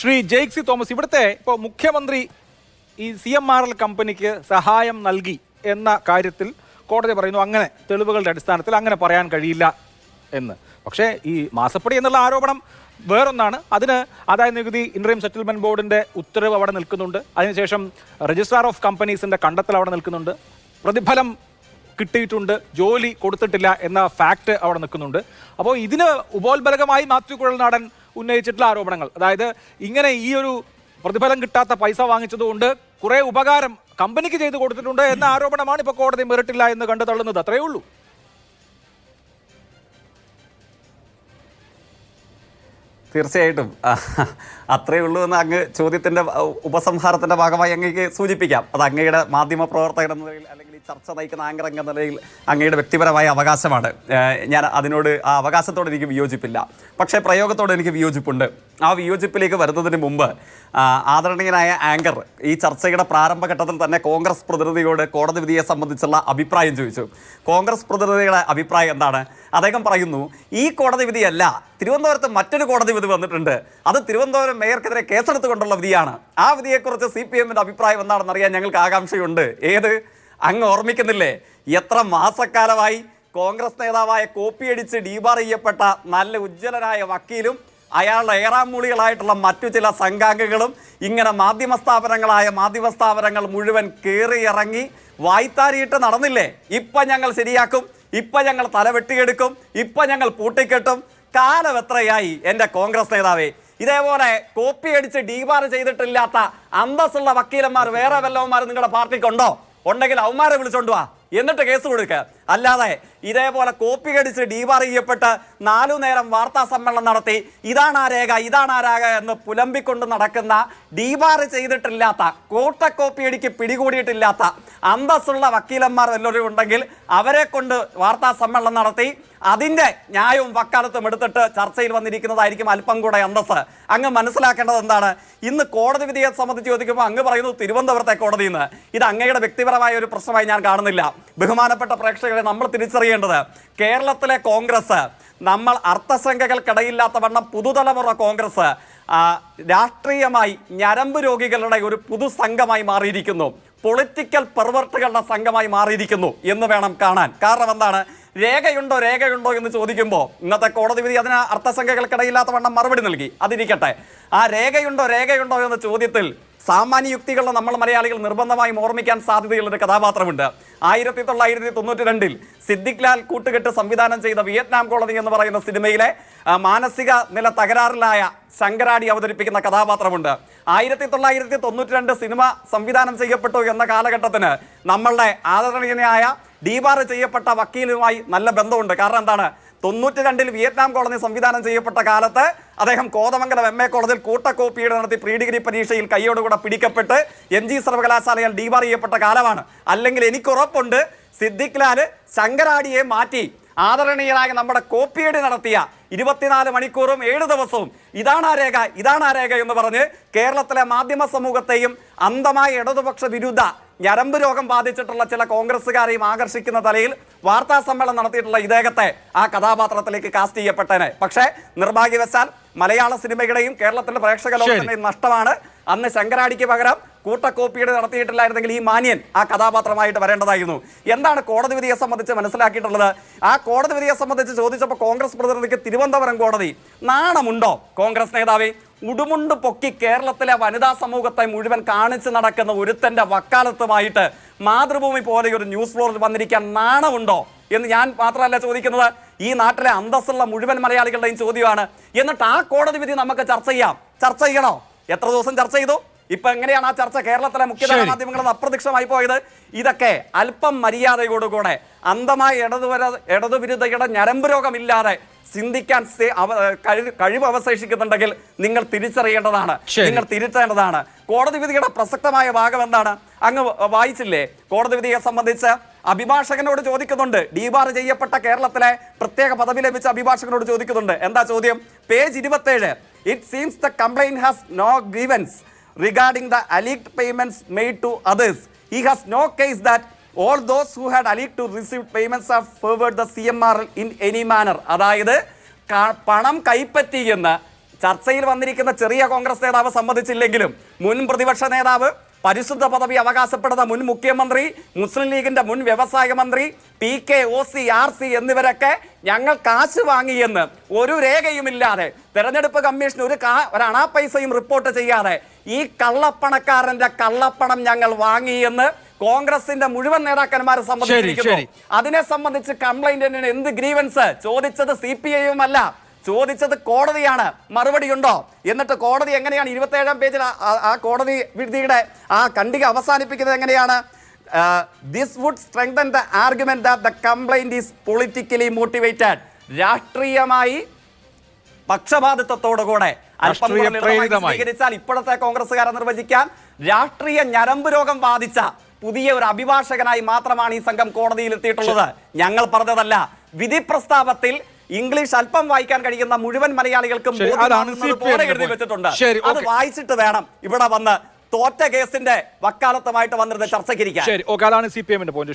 Shri ജെയ്ക്സി Thomas ഇവിടുത്തെ ഇപ്പോൾ മുഖ്യമന്ത്രി ഈ സി എം ആർ എൽ കമ്പനിക്ക് സഹായം നൽകി എന്ന കാര്യത്തിൽ കോടതി പറയുന്നു അങ്ങനെ തെളിവുകളുടെ അടിസ്ഥാനത്തിൽ അങ്ങനെ പറയാൻ കഴിയില്ല എന്ന്. പക്ഷേ ഈ മാസപ്പടി എന്നുള്ള ആരോപണം വേറൊന്നാണ്. അതിന് ആദായ നികുതി ഇൻട്രീം സെറ്റിൽമെന്റ് ബോർഡിന്റെ ഉത്തരവ് അവിടെ നിൽക്കുന്നുണ്ട്. അതിനുശേഷം രജിസ്ട്രാർ ഓഫ് കമ്പനീസിന്റെ കണ്ടെത്തൽ അവിടെ നിൽക്കുന്നുണ്ട്. പ്രതിഫലം കിട്ടിയിട്ടുണ്ട് ജോലി കൊടുത്തിട്ടില്ല എന്ന ഫാക്ട് അവിടെ നിൽക്കുന്നുണ്ട്. അപ്പോൾ ഇതിന് ഉപോത്ബലകമായി മാത്യു കുഴൽനാടൻ ഉന്നയിച്ചിട്ടുള്ള ആരോപണങ്ങൾ. അതായത് ഇങ്ങനെ ഈ ഒരു പ്രതിഫലം കിട്ടാത്ത പൈസ വാങ്ങിച്ചതുകൊണ്ട് കുറെ ഉപകാരം കമ്പനിക്ക് ചെയ്തു കൊടുത്തിട്ടുണ്ട് എന്ന ആരോപണമാണ് ഇപ്പോൾ കോടതി മെറിട്ടില്ല എന്ന് കണ്ടു തള്ളുന്നത്. അത്രയേ ഉള്ളൂ. തീർച്ചയായിട്ടും. അത്രയേ ഉള്ളൂ എന്ന് അങ്ങ് ചോദ്യത്തിന്റെ ഉപസംഹാരത്തിന്റെ ഭാഗമായി അങ്ങേക്ക് സൂചിപ്പിക്കാം. അത് അങ്ങയുടെ മാധ്യമ പ്രവർത്തകൻ എന്ന നിലയിൽ അല്ലെങ്കിൽ ചർച്ച നയിക്കുന്ന ആങ്കർ എന്ന നിലയിൽ അങ്ങയുടെ വ്യക്തിപരമായ അവകാശമാണ്. ഞാൻ അതിനോട് ആ അവകാശത്തോട് എനിക്ക് വിയോജിപ്പില്ല. പക്ഷേ പ്രയോഗത്തോട് എനിക്ക് വിയോജിപ്പുണ്ട്. ആ വിയോജിപ്പിലേക്ക് വരുന്നതിന് മുമ്പ് ആദരണീയനായ ആങ്കർ ഈ ചർച്ചയുടെ പ്രാരംഭഘട്ടത്തിൽ തന്നെ കോൺഗ്രസ് പ്രതിനിധിയോട് കോടതി വിധിയെ സംബന്ധിച്ചുള്ള അഭിപ്രായം ചോദിച്ചു. കോൺഗ്രസ് പ്രതിനിധിയുടെ അഭിപ്രായം എന്താണ്? അദ്ദേഹം പറയുന്നു ഈ കോടതി വിധിയല്ല തിരുവനന്തപുരത്ത് മറ്റൊരു കോടതി വിധി വന്നിട്ടുണ്ട്. അത് തിരുവനന്തപുരം മേയർക്കെതിരെ കേസെടുത്തുകൊണ്ടുള്ള വിധിയാണ്. ആ വിധിയെക്കുറിച്ച് സി പി എമ്മിന്റെ അഭിപ്രായം എന്താണെന്ന് അറിയാൻ ഞങ്ങൾക്ക് ആകാംക്ഷയുണ്ട്. ഏത്? അങ്ങ് ഓർമ്മിക്കുന്നില്ലേ? എത്ര മാസക്കാലമായി കോൺഗ്രസ് നേതാവായ കോപ്പി അടിച്ച് ഡീബാർ ചെയ്യപ്പെട്ട നല്ല ഉജ്ജ്വലനായ വക്കീലും അയാളുടെ ഏറാമൂളികളായിട്ടുള്ള മറ്റു ചില സംഘാംഗങ്ങളും ഇങ്ങനെ മാധ്യമ സ്ഥാപനങ്ങളായ മാധ്യമ സ്ഥാപനങ്ങൾ മുഴുവൻ കയറി ഇറങ്ങി വായ്ത്താരിയിട്ട് നടന്നില്ലേ? ഇപ്പൊ ഞങ്ങൾ ശരിയാക്കും ഇപ്പൊ ഞങ്ങൾ തലവെട്ടിയെടുക്കും ഇപ്പൊ ഞങ്ങൾ പൂട്ടിക്കെട്ടും. കാലം എത്രയായി എന്റെ കോൺഗ്രസ് നേതാവേ? ഇതേപോലെ കോപ്പി അടിച്ച് ഡീബാർ ചെയ്തിട്ടില്ലാത്ത അന്തസ്സുള്ള വക്കീലന്മാർ വേറെ വല്ലവന്മാർ നിങ്ങളുടെ പാർട്ടിക്കുണ്ടോ? ഉണ്ടെങ്കിൽ അവന്മാരെ വിളിച്ചോണ്ട് വാ. എന്നിട്ട് കേസ് കൊടുക്കുക അല്ലാതെ ഇതേപോലെ കോപ്പി കടിച്ച് ഡീബാർ ചെയ്യപ്പെട്ട് നാലു നേരം വാർത്താ സമ്മേളനം നടത്തി ഇതാണ് ആ രേഖ ഇതാണ് ആ രേഖ എന്ന് പുലമ്പിക്കൊണ്ട് നടക്കുന്ന ഡീബാർ ചെയ്തിട്ടില്ലാത്ത കോട്ട കോപ്പിയടിക്ക് പിടികൂടിയിട്ടില്ലാത്ത അന്തസ്സുള്ള വക്കീലന്മാർ വല്ലവരും ഉണ്ടെങ്കിൽ അവരെ കൊണ്ട് വാർത്താ സമ്മേളനം നടത്തി അതിന്റെ ന്യായവും വക്കാലത്തും എടുത്തിട്ട് ചർച്ചയിൽ വന്നിരിക്കുന്നതായിരിക്കും അല്പം കൂടെ അന്തസ് അങ്ങ് മനസ്സിലാക്കേണ്ടത് എന്താണ്? ഇന്ന് കോടതി വിധിയെ സംബന്ധിച്ച് ചോദിക്കുമ്പോൾ അങ്ങ് പറയുന്നു തിരുവനന്തപുരത്തെ കോടതിയിൽ നിന്ന് ഇത് അങ്ങയുടെ വ്യക്തിപരമായ ഒരു പ്രശ്നമായി ഞാൻ കാണുന്നില്ല. ബഹുമാനപ്പെട്ട പ്രേക്ഷകരെ നമ്മൾ തിരിച്ചറിയേണ്ടത് കേരളത്തിലെ കോൺഗ്രസ് നമ്മൾ അർത്ഥസംഖ്യകൾക്കിടയില്ലാത്ത വണ്ണം പുതുതലമുറ കോൺഗ്രസ് രാഷ്ട്രീയമായി ഞരമ്പ് രോഗികളുടെ ഒരു പുതുസംഘമായി മാറിയിരിക്കുന്നു. പൊളിറ്റിക്കൽ പെർവർട്ടുകളുടെ സംഘമായി മാറിയിരിക്കുന്നു എന്ന് വേണം കാണാൻ. കാരണം എന്താണ്? രേഖയുണ്ടോ രേഖയുണ്ടോ എന്ന് ചോദിക്കുമ്പോൾ ഇന്നത്തെ കോടതി വിധി അതിന് അർത്ഥസംഖ്യകൾക്കിടയില്ലാത്ത വണ്ണം മറുപടി നൽകി. അതിരിക്കട്ടെ. ആ രേഖയുണ്ടോ രേഖയുണ്ടോ എന്ന ചോദ്യത്തിൽ സാമാന്യ യുക്തികളെ നമ്മൾ മലയാളികൾ നിർബന്ധമായും ഓർമ്മിക്കാൻ സാധ്യതയുള്ള ഒരു കഥാപാത്രമുണ്ട്. ആയിരത്തി തൊള്ളായിരത്തി തൊണ്ണൂറ്റി രണ്ടിൽ സിദ്ദിഖ് ലാൽ കൂട്ടുകെട്ട് സംവിധാനം ചെയ്ത വിയറ്റ്നാം കോളനി എന്ന് പറയുന്ന സിനിമയിലെ മാനസിക നില തകരാറിലായ ശങ്കരാടി അവതരിപ്പിക്കുന്ന കഥാപാത്രമുണ്ട്. ആയിരത്തി തൊള്ളായിരത്തി തൊണ്ണൂറ്റി രണ്ട് സിനിമ സംവിധാനം ചെയ്യപ്പെട്ടു എന്ന കാലഘട്ടത്തിന് നമ്മളുടെ ആദരണീയനായ ഡീബാർ ചെയ്യപ്പെട്ട വക്കീലുമായി നല്ല ബന്ധമുണ്ട്. കാരണം എന്താണ്? തൊണ്ണൂറ്റി രണ്ടിൽ വിയറ്റ്നാം കോളനി സംവിധാനം ചെയ്യപ്പെട്ട കാലത്ത് അദ്ദേഹം കോതമംഗലം എം എ കോളേജിൽ കൂട്ടക്കോപ്പിയുടെ നടത്തി പ്രീ ഡിഗ്രി പരീക്ഷയിൽ കൈയോടുകൂടെ പിടിക്കപ്പെട്ട് എം ജി സർവകലാശാലയിൽ ഡിബാർ ചെയ്യപ്പെട്ട കാലമാണ്. അല്ലെങ്കിൽ എനിക്ക് ഉറപ്പുണ്ട് സിദ്ദിഖ് ലാൽ ശങ്കരാടിയെ മാറ്റി ആദരണീയരായ നമ്മുടെ കോപ്പിയടി നടത്തിയ ഇരുപത്തിനാല് മണിക്കൂറും ഏഴ് ദിവസവും ഇതാണ് ആ രേഖ ഇതാണ് ആ രേഖ എന്ന് പറഞ്ഞ് കേരളത്തിലെ മാധ്യമ സമൂഹത്തെയും അന്ധമായ ഇടതുപക്ഷ വിരുദ്ധ ഞരമ്പ് രോഗം ബാധിച്ചിട്ടുള്ള ചില കോൺഗ്രസ്സുകാരെയും ആകർഷിക്കുന്ന തലയിൽ വാർത്താ സമ്മേളനം നടത്തിയിട്ടുള്ള ഇദ്ദേഹത്തെ ആ കഥാപാത്രത്തിലേക്ക് കാസ്റ്റ് ചെയ്യപ്പെട്ടേനെ. പക്ഷേ നിർഭാഗ്യവശാൽ മലയാള സിനിമയുടെയും കേരളത്തിന്റെ പ്രേക്ഷക ലോകത്തിന്റെയും നഷ്ടമാണ്. അന്ന് ശങ്കരാടിക്ക് പകരം കൂട്ടക്കോപ്പിയുടെ നടത്തിയിട്ടില്ലായിരുന്നെങ്കിൽ ഈ മാന്യൻ ആ കഥാപാത്രമായിട്ട് വരേണ്ടതായിരുന്നു. എന്താണ് കോടതി വിധിയെ സംബന്ധിച്ച് മനസ്സിലാക്കിയിട്ടുള്ളത്? ആ കോടതി വിധിയെ സംബന്ധിച്ച് ചോദിച്ചപ്പോൾ കോൺഗ്രസ് പ്രതിനിധിക്ക് തിരുവനന്തപുരം കോടതി നാണമുണ്ടോ കോൺഗ്രസ് നേതാവേ? ഉടുമുണ്ട് പൊക്കി കേരളത്തിലെ വനിതാ സമൂഹത്തെ മുഴുവൻ കാണിച്ചു നടക്കുന്ന ഒരുത്തന്റെ വക്കാലത്തുമായിട്ട് മാതൃഭൂമി പോലെ ഒരു ന്യൂസ് ഫ്ലോറിൽ വന്നിരിക്കാൻ നാണമുണ്ടോ എന്ന് ഞാൻ മാത്രമല്ല ചോദിക്കുന്നത്. ഈ നാട്ടിലെ അന്തസ്സുള്ള മുഴുവൻ മലയാളികളുടെയും ചോദ്യമാണ്. എന്നിട്ട് ആ കോടതി വിധി നമുക്ക് ചർച്ച ചെയ്യാം. ചർച്ച ചെയ്യണോ? എത്ര ദിവസം ചർച്ച ചെയ്തു? ഇപ്പൊ എങ്ങനെയാണ് ആ ചർച്ച കേരളത്തിലെ മുഖ്യ. മാധ്യമങ്ങളിൽ അപ്രത്യക്ഷമായി പോയത്? ഇതൊക്കെ അല്പം മര്യാദയോടുകൂടെ അന്ധമായ ഇടതുവര ഇടതുവിരുദ്ധയുടെ ഞരമ്പ് രോഗമില്ലാതെ ചിന്തിക്കാൻ കഴിവ് അവശേഷിക്കുന്നുണ്ടെങ്കിൽ നിങ്ങൾ തിരിച്ചറിയേണ്ടതാണ്. നിങ്ങൾ തിരുത്തേണ്ടതാണ് കോടതി വിധിയുടെ പ്രസക്തമായ ഭാഗം എന്താണ്? അങ്ങ് വായിച്ചില്ലേ? കോടതി വിധിയെ സംബന്ധിച്ച് അഭിഭാഷകനോട് ചോദിക്കുന്നുണ്ട്. ഡീബാർ ചെയ്യപ്പെട്ട കേരളത്തിലെ പ്രത്യേക പദവി ലഭിച്ച അഭിഭാഷകനോട് ചോദിക്കുന്നുണ്ട്. എന്താ ചോദ്യം? പേജ് ഇരുപത്തേഴ്. It seems the complaint has no grievance allege payment made to others he has no case no case those who had who to receive payments receive payments the C M R in any manner അതായത് പണം കൈപ്പറ്റി എന്ന് ചർച്ചയിൽ വന്നിരിക്കുന്ന ചെറിയ കോൺഗ്രസ് നേതാവ് സമ്മതിച്ചില്ലെങ്കിലും മുൻ പ്രതിപക്ഷ നേതാവ് പരിശുദ്ധ പദവി അവകാശപ്പെടുന്ന മുൻ മുഖ്യമന്ത്രി മുസ്ലിം ലീഗിന്റെ മുൻ വ്യവസായ മന്ത്രി P K O C R C എന്നിവരൊക്കെ ഞങ്ങൾ കാശ് വാങ്ങിയെന്ന് ഒരു രേഖയുമില്ലാതെ തെരഞ്ഞെടുപ്പ് കമ്മീഷൻ ഒരു കാ ഒരു അണാ പൈസയും റിപ്പോർട്ട് ചെയ്യാതെ ഈ കള്ളപ്പണക്കാരന്റെ കള്ളപ്പണം ഞങ്ങൾ വാങ്ങിയെന്ന് കോൺഗ്രസിന്റെ മുഴുവൻ നേതാക്കന്മാരെ സംബന്ധിച്ചിരിക്കുന്നു അതിനെ സംബന്ധിച്ച് കംപ്ലൈന്റിന് എന്ത് ഗ്രീവൻസ് ചോദിച്ചത് സി പി ഐയും അല്ല ചോദിച്ചത് കോടതിയാണ്. മറുപടി ഉണ്ടോ എന്നിട്ട് കോടതി എങ്ങനെയാണ് ഇരുപത്തി ഏഴാം പേജിൽ ആ- കോടതി വിധിയുടെ ആ കണ്ടിക അവസാനിപ്പിക്കുന്നത് എങ്ങനെയാണ്? This would strengthen the argument that the complaint is politically motivated രാഷ്ട്രീയമായി പക്ഷപാതിത്വത്തോടുകൂടെ. അല്പം. സ്വീകരിച്ചാൽ ഇപ്പോഴത്തെ കോൺഗ്രസ്സുകാരെ നിർവചിക്കാൻ രാഷ്ട്രീയ ഞരമ്പ് രോഗം ബാധിച്ച പുതിയ ഒരു അഭിഭാഷകനായി മാത്രമാണ് ഈ സംഘം കോടതിയിൽ എത്തിയിട്ടുള്ളത്. ഞങ്ങൾ പറഞ്ഞതല്ല വിധി പ്രസ്താവത്തിൽ ഇംഗ്ലീഷ് അല്പം വായിക്കാൻ കഴിയുന്ന മുഴുവൻ മലയാളികൾക്കും എഴുതി വെച്ചിട്ടുണ്ട്. അത് വായിച്ചിട്ട് വേണം ഇവിടെ വന്ന് തോറ്റ കേസിന്റെ വക്കാലത്തുമായിട്ട് വന്നിരുന്ന ചർച്ചയ്ക്കിരിക്കാം ശരി ഓക്കെ അതാണ് സി പി എമ്മിന്റെ പോയിന്റ്